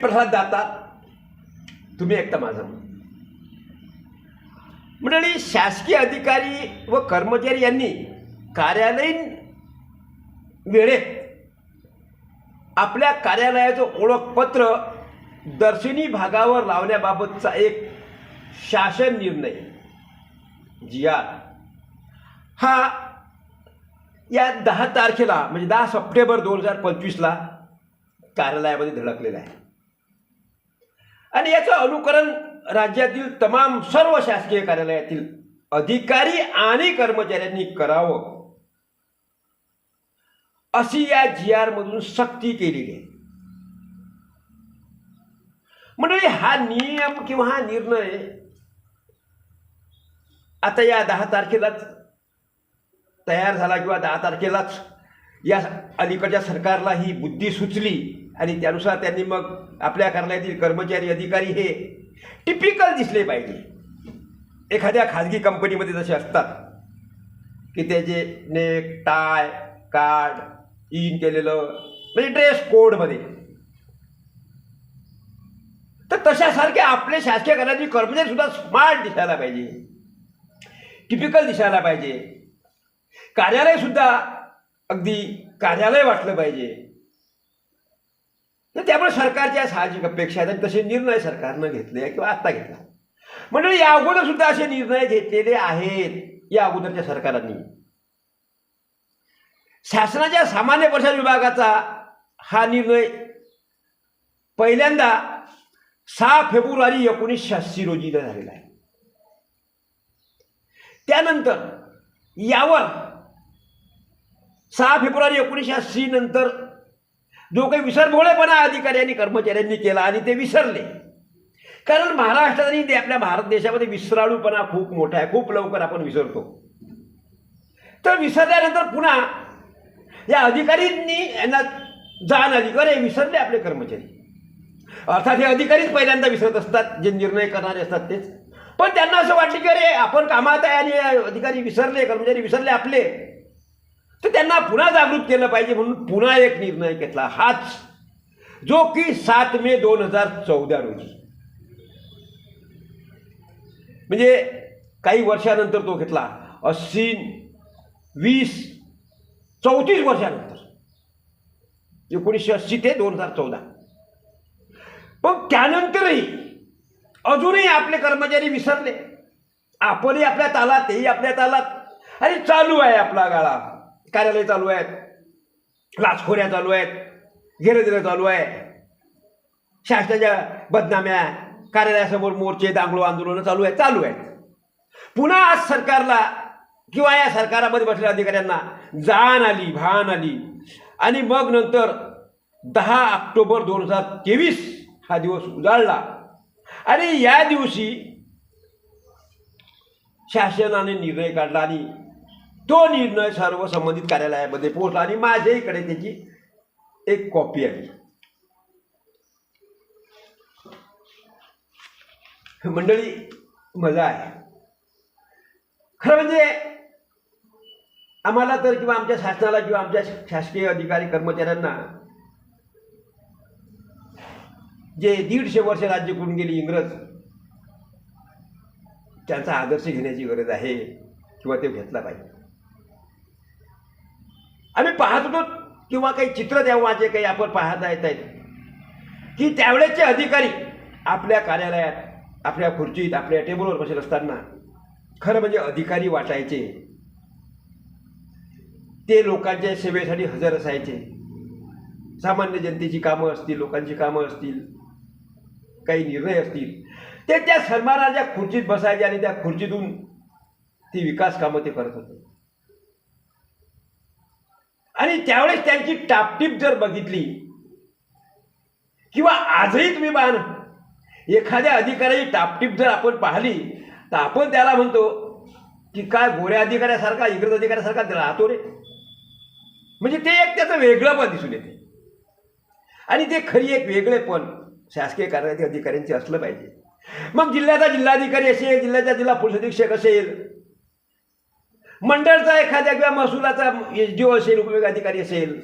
प्रसाद जातात तुम्ही ऐकता माझं. मंडळी शासकीय अधिकारी व कर्मचारी यांनी कार्यालयीन वेळेत आपल्या कार्यालयाचं ओळखपत्र दर्शनी भागावर लावण्याबाबतचा एक शासन निर्णय. जी आर हा या दहा तारखेला म्हणजे दहा सप्टेंबर दोन हजार पंचवीसला कार्यालयामध्ये धडकलेला आहे. आणि याचं अनुकरण राज्यातील तमाम सर्व शासकीय कार्यालयातील अधिकारी आणि कर्मचाऱ्यांनी करावं. अशी या जी आर मधून सक्ती केलेली आहे. मंडळी हा नियम किंवा हा निर्णय आता या दहा तारखेलाच तयार झाला किंवा दहा तारखेलाच या अलीकडच्या सरकारला ही बुद्धी सुचली. आणि त्यानुसार त्यांनी मग आपल्या कार्यालयातील कर्मचारी अधिकारी हे टिपिकल दिसले पाहिजे. एखाद्या खाजगी कंपनीमध्ये जसे असतात की त्याचे नेक टाय कार्ड इन केलेलं म्हणजे ड्रेस कोडमध्ये. तर तशासारखे आपले शासकीय कार्यालयातील कर्मचारी सुद्धा स्मार्ट दिसायला पाहिजे. टिपिकल दिसायला पाहिजे. कार्यालयसुद्धा अगदी कार्यालय वाटलं पाहिजे. तर त्यामुळे सरकारच्या साहजिक अपेक्षा आहेत तसे निर्णय सरकारनं घेतले किंवा आत्ता घेतला म्हणजे या अगोदर सुद्धा असे निर्णय घेतलेले आहेत. या अगोदरच्या सरकारांनी. शासनाच्या सामान्य प्रशासन विभागाचा हा निर्णय पहिल्यांदा सहा फेब्रुवारी एकोणीसशे अस्सी रोजीला झालेला आहे. त्यानंतर यावर सहा फेब्रुवारी एकोणीसशे अस्सी नंतर जो काही विसरभोळेपणा अधिकारी आणि कर्मचाऱ्यांनी केला आणि ते विसरले. कारण महाराष्ट्रात आणि ते आपल्या भारत देशामध्ये विसराळूपणा खूप मोठा आहे. खूप लवकर आपण विसरतो. तर विसरल्यानंतर पुन्हा या अधिकारींनी यांना जाण आली अरे विसरले आपले कर्मचारी. अर्थात हे अधिकारीच पहिल्यांदा विसरत असतात जे निर्णय करणारे असतात तेच. पण त्यांना असं वाटलं की अरे आपण कामात आहे आणि अधिकारी विसरले कर्मचारी विसरले आपले. तर त्यांना पुन्हा जागृत केलं पाहिजे म्हणून पुन्हा एक निर्णय घेतला. हाच जो की सात मे दोन हजार चौदा रोजी. म्हणजे काही वर्षानंतर तो घेतला. अस्सी वीस चौतीस वर्षानंतर. एकोणीसशे अस्सी ते दोन हजार चौदा. पण त्यानंतरही अजूनही आपले कर्मचारी विसरले. आपणही आपल्या तालात हेही आपल्या तालात. आणि चालू आहे आपला गाळा. कार्यालय चालू आहेत. लाचखोऱ्या चालू आहेत. घेरदिरं चालू आहे शासनाच्या बदनाम्या कार्यालयासमोर मोर्चे दांगडो आंदोलनं चालू आहेत चालू आहेत. पुन्हा आज सरकारला किंवा या सरकारामध्ये बसलेल्या अधिकाऱ्यांना जाण आली भान आली. आणि मग नंतर दहा ऑक्टोबर दोन हजार तेवीस हा दिवस उजाळला. आणि या दिवशी शासनाने निर्णय काढला आणि तो निर्णय सर्व संबंधित कार्यालयामध्ये पोहोचला आणि माझ्याकडे त्याची एक कॉपी आली. मंडळी मजा आहे. खरं म्हणजे आम्हाला तर किंवा आमच्या शासनाला किंवा आमच्या शासकीय अधिकारी कर्मचाऱ्यांना जे दीडशे वर्ष राज्य करून गेली इंग्रज त्यांचा आदर्श घेण्याची गरज आहे किंवा ते घेतला पाहिजे. आम्ही पाहत होतो किंवा काही चित्र तेव्हाचे काही आपण पाहता येत आहेत. की त्यावेळेचे अधिकारी आपल्या कार्यालयात आपल्या खुर्चीत आपल्या टेबलवर बसत असताना खरं म्हणजे अधिकारी वाटायचे. ते लोकांच्या सेवेसाठी हजर असायचे. सामान्य जनतेची कामं असतील लोकांची कामं असतील काही निर्णय असतील. ते त्या सन्मानाच्या खुर्चीत बसायचे आणि त्या खुर्चीतून ती विकास कामं ते करत होते. आणि त्यावेळेस त्यांची टापटीप जर बघितली किंवा आजही तुम्ही पाहा ना एखाद्या अधिकाऱ्याची टापटीप जर आपण पाहिली तर आपण त्याला म्हणतो की काय गोऱ्या अधिकाऱ्यासारखा इंग्रज अधिकाऱ्यासारखा ते राहतो रे. म्हणजे ते एक त्याचं वेगळं पण दिसून येते. आणि ते खरी एक वेगळेपण शासकीय कार्यालयातील अधिकाऱ्यांचे असलं पाहिजे. मग जिल्ह्याचा जिल्हाधिकारी असेल जिल्ह्याचा जिल्हा पोलीस अधीक्षक असेल मंडळचा एखाद्या किंवा महसुलाचा एस डी ओ असेल उपविभाग अधिकारी असेल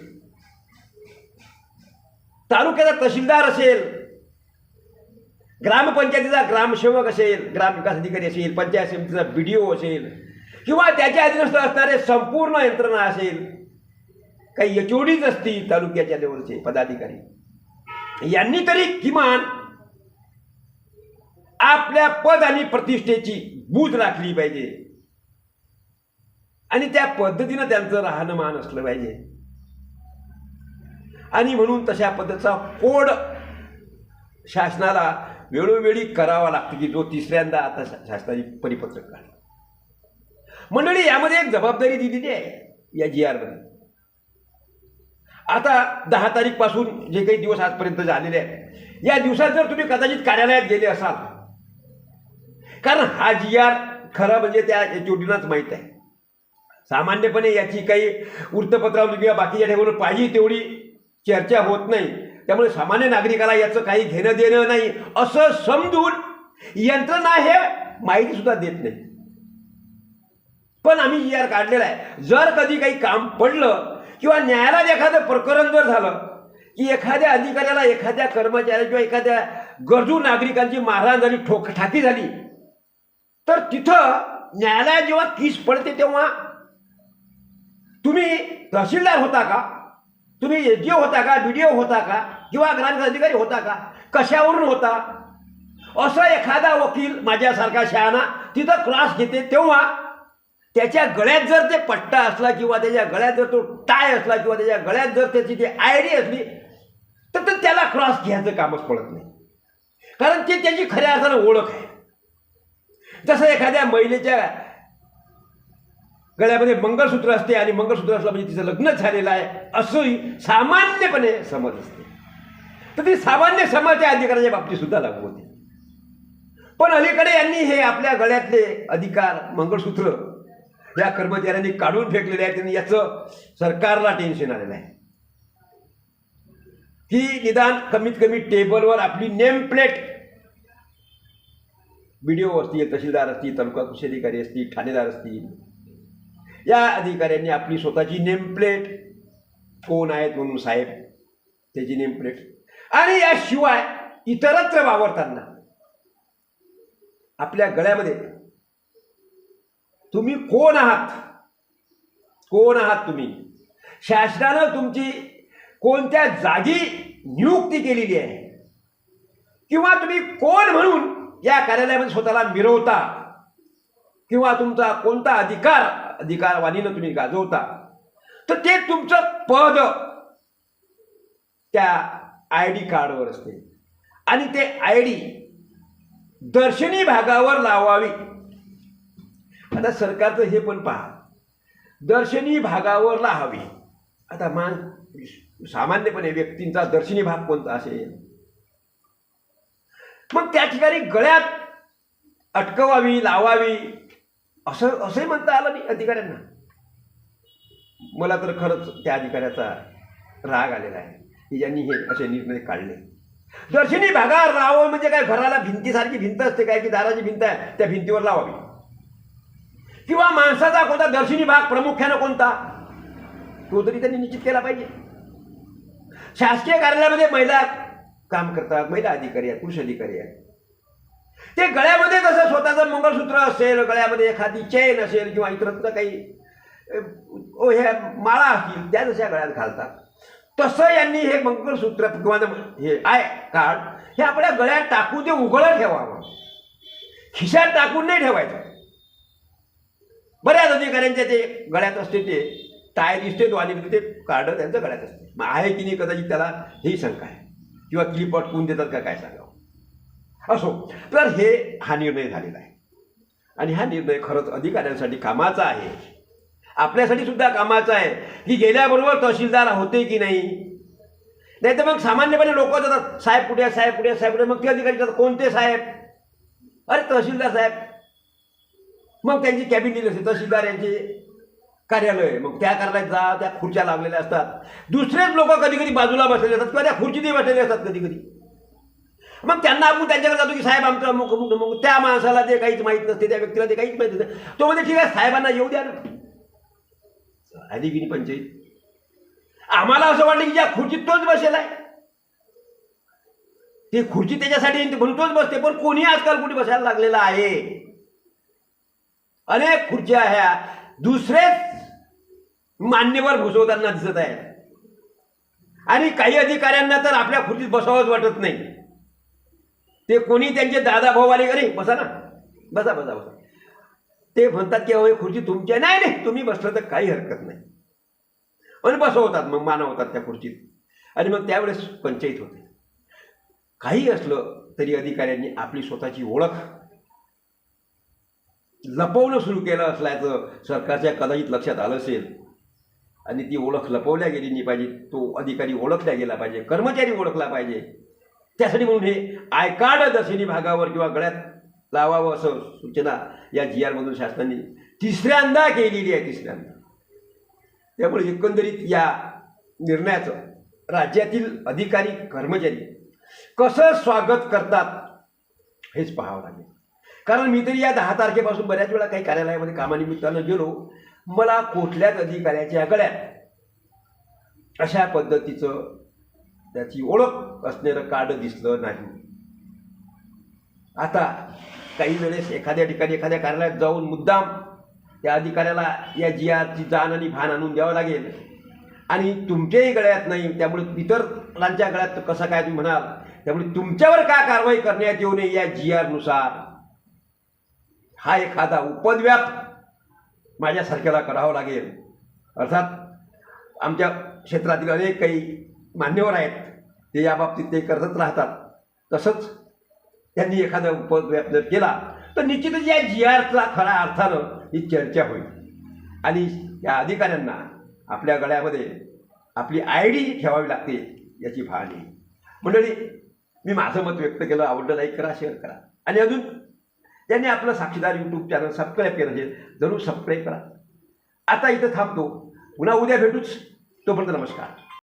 तालुक्याचा तहसीलदार असेल ग्रामपंचायतीचा ग्रामसेवक असेल ग्रामविकास अधिकारी असेल पंचायत समितीचा बी डी ओ असेल किंवा त्याच्या अधीनस्थ असणारे संपूर्ण यंत्रणा असेल काही यचोडीच असतील तालुक्याच्या लेवलचे पदाधिकारी. यांनी तरी किमान आपल्या पद आणि प्रतिष्ठेची बूज राखली पाहिजे. आणि त्या पद्धतीनं त्यांचं राहणीमान असलं पाहिजे. आणि म्हणून तशा पद्धतीचा कोड शासनाला वेळोवेळी करावा लागतो की जो तिसऱ्यांदा आता शा- परिपत्रक काढला. मंडळी यामध्ये एक जबाबदारी दिलेली आहे या जी आरमध्ये आता दहा तारीखपासून जे काही दिवस आजपर्यंत झालेले आहेत या दिवसात जर तुम्ही कदाचित कार्यालयात गेले असाल कारण हा जी आर खरं म्हणजे त्या एचओडीनाच माहीत आहे. सामान्यपणे याची काही वृत्तपत्रावर किंवा बाकीच्या ठिकाणी पाहिजे तेवढी चर्चा होत नाही. त्यामुळे सामान्य नागरिकाला याचं काही घेणं देणं नाही असं समजून यंत्रणा हे माहितीसुद्धा देत नाही. पण आम्ही जी आर काढलेला आहे जर कधी काही काम पडलं किंवा न्यायालयात एखादं प्रकरण जर झालं की एखाद्या अधिकाऱ्याला एखाद्या कर्मचाऱ्या किंवा एखाद्या गरजू नागरिकांची मारहाण झाली ठोक ठाकी झाली तर तिथं न्यायालयात जेव्हा कीस पडते तेव्हा तुम्ही तहसीलदार होता का? तुम्ही एस डी ओ होता का? बी डी ओ होता का? किंवा ग्रामीण अधिकारी होता का? कशावरून होता? असं एखादा वकील माझ्यासारखा शहाणा तिथं क्लास घेते तेव्हा त्याच्या गळ्यात जर ते पट्टा असला किंवा त्याच्या गळ्यात जर तो टाय असला किंवा त्याच्या गळ्यात जर त्याची ती आय डी असली तर ते त्याला क्रॉस घ्यायचं कामच पडत नाही. कारण ते त्याची खऱ्या अर्थानं ओळख आहे. जसं एखाद्या महिलेच्या गळ्यामध्ये मंगळसूत्र असते आणि मंगळसूत्र असलं म्हणजे तिचं लग्नच झालेलं आहे असंही सामान्यपणे समज असते. तर ती सामान्य समाजाच्या अधिकाराच्या बाबतीत सुद्धा लागू होते. पण अलीकडे यांनी हे आपल्या गळ्यातले अधिकार मंगळसूत्र या कर्मचाऱ्यांनी काढून फेकलेले आहेत आणि याचं सरकारला टेन्शन आलेलं आहे. की निदान कमीत कमी टेबलवर आपली name plate B D O असतील तहसीलदार असतील तालुका कृषी अधिकारी असतील ठाणेदार असतील या अधिकाऱ्यांनी आपली स्वतःची नेमप्लेट कोण आहेत म्हणून साहेब त्याची नेमप्लेट. आणि याशिवाय इतरत्र वावरताना आपल्या गळ्यामध्ये तुम्ही कोण आहात? कोण आहात तुम्ही? शासनानं तुमची कोणत्या जागी नियुक्ती केलेली आहे? किंवा तुम्ही कोण म्हणून या कार्यालयामध्ये स्वतःला मिरवता? किंवा तुमचा कोणता अधिकार अधिकारवाणीनं तुम्ही गाजवता. तर ते तुमचं पद त्या आय डी कार्डवर असते. आणि ते आय डी दर्शनी भागावर लावावी. आता सरकारचं हे पण पहा. दर्शनी भागावर लावावी आता मान सामान्यपणे व्यक्तींचा दर्शनी भाग कोणता असेल? मग त्या ठिकाणी गळ्यात अटकवावी लावावी. असं असंही म्हणता आलं नाही अधिकाऱ्यांना. मला तर खरंच त्या अधिकाऱ्याचा राग आलेला आहे की ज्यांनी हे असे निर्णय काढले. दर्शनी भागावर लावावं म्हणजे काय घराला भिंतीसारखी भिंत असते काय की दाराची भिंत आहे त्या भिंतीवर लावावी. किंवा माणसाचा कोणता दर्शनी भाग प्रामुख्यानं कोणता? तो तरी त्यांनी निश्चित केला पाहिजे. शासकीय कार्यालयामध्ये महिला काम करतात महिला अधिकारी आहेत पुरुष अधिकारी आहेत. ते गळ्यामध्ये कसं स्वतःचं मंगळसूत्र असेल गळ्यामध्ये एखादी चेन असेल किंवा इतरत्र काही ओ ह्या माळा असतील त्या जशा गळ्यात घालतात. तसं यांनी हे मंगळसूत्र किंवा हे आय कार्ड हे आपल्या गळ्यात टाकून ते उघडं ठेवावं. खिशात टाकून नाही ठेवायचं. बऱ्याच अधिकाऱ्यांच्या ते गळ्यात असते ते टाय दिसते तो आणि ते कार्ड त्यांचं गळ्यात असते. मग आहे की नाही कदाचित त्याला ही शंका आहे. किंवा क्लिप अटकून देतात का काय सांगावं? असो. तर हे हा निर्णय झालेला आहे. आणि हा निर्णय खरंच अधिकाऱ्यांसाठी कामाचा आहे. आपल्यासाठी सुद्धा कामाचा आहे. की गेल्याबरोबर तहसीलदार होते की नाही? नाही तर मग सामान्यपणे लोक जातात साहेब कुठे साहेब कुठे साहेब कुठे मग ते अधिकारी जातात कोणते साहेब? अरे तहसीलदार साहेब. मग त्यांची कॅबिन दिली असते तहसीलदार यांचे कार्यालय मग त्या कार्यालयात जा त्या खुर्च्या लावलेल्या असतात. दुसरेच लोक कधी कधी बाजूला बसलेले असतात किंवा त्या खुर्चीतही बसलेले असतात कधी कधी मग त्यांना आपण त्यांच्याकडे जातो की साहेब आमचं अमुक अमुक अमुक. त्या माणसाला ते काहीच माहीत नसते त्या व्यक्तीला ते काहीच माहीत नसते. तो म्हणजे ठीक आहे साहेबांना येऊ द्या ना. आली की पंचायत आम्हाला असं वाटलं की ज्या खुर्चीत तोच बसेल आहे. ते खुर्ची त्याच्यासाठी म्हणून तोच बसते पण कोणी आजकाल कुठे बसायला लागलेला आहे? अनेक खुर्च्या ह्या दुसरेच मान्यवर घुसवताना दिसत आहेत. आणि काही अधिकाऱ्यांना तर आपल्या खुर्चीत बसावंच वाटत नाही. ते कोणी त्यांचे दादा भाऊ आले अरे बसा ना. बसा बसा बसा. ते म्हणतात की अहो खुर्ची तुमच्या नाही नाही तुम्ही बसलं तर काही हरकत नाही. आणि बसवतात मग मानवतात त्या खुर्चीत. आणि मग त्यावेळेस पंचायत होते. काही असलं तरी अधिकाऱ्यांनी आपली स्वतःची ओळख लपवणं सुरू केलं असल्याचं सरकारच्या कदाचित लक्षात आलं असेल. आणि ती ओळख लपवल्या गेली नाही पाहिजे. तो अधिकारी ओळखला गेला पाहिजे. कर्मचारी ओळखला पाहिजे. त्यासाठी म्हणून हे आय दर्शनी भागावर किंवा गळ्यात लावावं असं सूचना या जी आरमधून शासनाने तिसऱ्यांदा केलेली आहे तिसऱ्यांदा त्यामुळे एकंदरीत या निर्णयाचं राज्यातील अधिकारी कर्मचारी कसं स्वागत करतात हेच पाहावं लागेल. कारण मी तरी या दहा तारखेपासून बऱ्याच वेळा काही कार्यालयामध्ये कामानिमित्तानं गेलो. मला कुठल्याच अधिकाऱ्याच्या गळ्यात अशा पद्धतीचं त्याची ओळख असणारं कार्ड दिसलं नाही. आता काही वेळेस एखाद्या ठिकाणी एखाद्या कार्यालयात जाऊन मुद्दाम त्या अधिकाऱ्याला या जी आरची जाण आणि भान आणून द्यावं लागेल. आणि तुमच्याही गळ्यात नाही त्यामुळे इतरांच्या गळ्यात कसं काय तुम्ही म्हणाल? त्यामुळे तुमच्यावर काय कारवाई करण्यात येऊ नये या जी आरनुसार? हा एखादा उपद्व्याप माझ्यासारख्याला करावा लागेल. अर्थात आमच्या क्षेत्रातील अनेक काही मान्यवर आहेत ते या बाबतीत ते करतच राहतात. तसंच त्यांनी एखादा उपद्व्याप जर केला तर निश्चितच या जी आरचा खऱ्या अर्थानं ही चर्चा होईल. आणि या अधिकाऱ्यांना आपल्या गळ्यामध्ये आपली आय डी ठेवावी लागते याची भान मंडळी मी माझं मत व्यक्त केलं आवडलं लाईक करा शेअर करा. आणि अजून त्यांनी आपलं साक्षीदार यूट्यूब चॅनल सबस्क्राईब केलं असेल जरूर सबस्क्राईब करा. आता इथं थांबतो. पुन्हा उद्या भेटूच. तोपर्यंत नमस्कार.